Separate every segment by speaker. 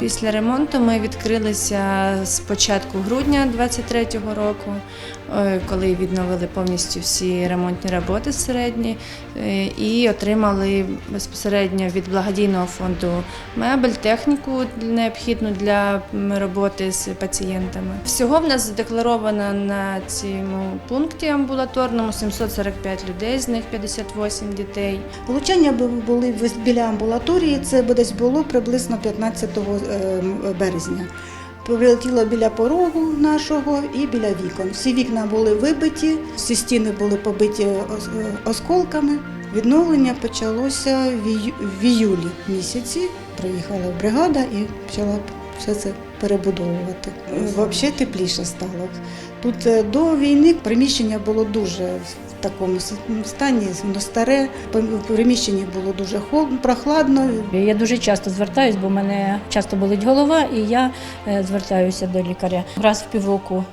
Speaker 1: Після ремонту ми відкрилися з початку грудня 2023 року, е, коли відновили повністю всі ремонтні роботи середні е, і отримали безпосередньо від благодійного фонду мебель, техніку необхідну для роботи з пацієнтами. Всього в нас задекларовано на цьому пункті амбулаторному 745 людей, з них 58 дітей.
Speaker 2: Влучання бу- були біля амбулаторії, це десь було приблизно 15 е, березня. Прилетіло біля порогу нашого і біля вікон. Всі вікна були вибиті, всі стіни були побиті е, осколками. Відновлення почалося в іюлі місяці. Приїхала бригада і почала все це перебудовувати. Взагалі тепліше стало. Тут е, до війни приміщення було дуже в такому стані, воно старе. В приміщенні було дуже холодно, прохладно.
Speaker 3: Я дуже часто звертаюсь, бо в мене часто болить голова, і я е, звертаюся до лікаря. Раз в півроку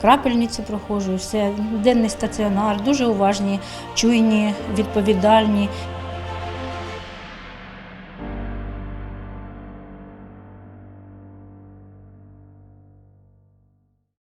Speaker 3: крапельниці проходжу, все денний стаціонар, дуже уважні, чуйні, відповідальні.